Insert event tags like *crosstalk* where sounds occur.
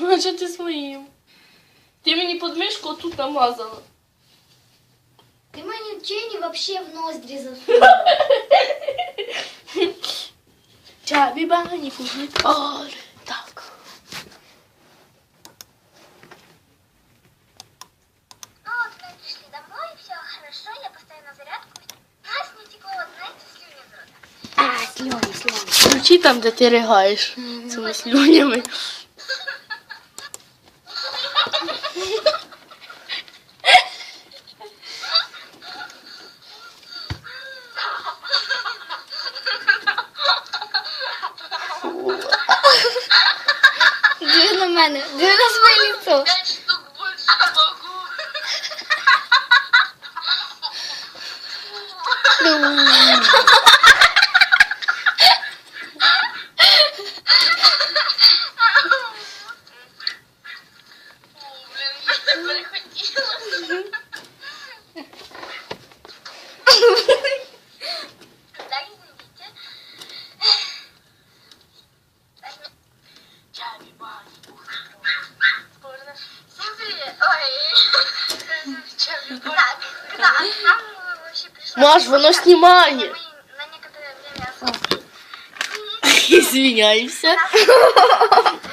А що ти своїм? Ти мені подмишку тут намазала. Ты мои тени вообще в ноздри засунула. *laughs* Чабі багані фугли. О, так. Ну вот мы пришли домой, все хорошо, я поставила на зарядку. Нас не текло, вот знаете, слюни из рота. А, слюни, слюни. Ключі там, де ти ригаєш цими слюнями. Диви на мене, диви на своє лицо. Пять штук больше могу. О, Маш, воно знімає. На *laughs* *laughs*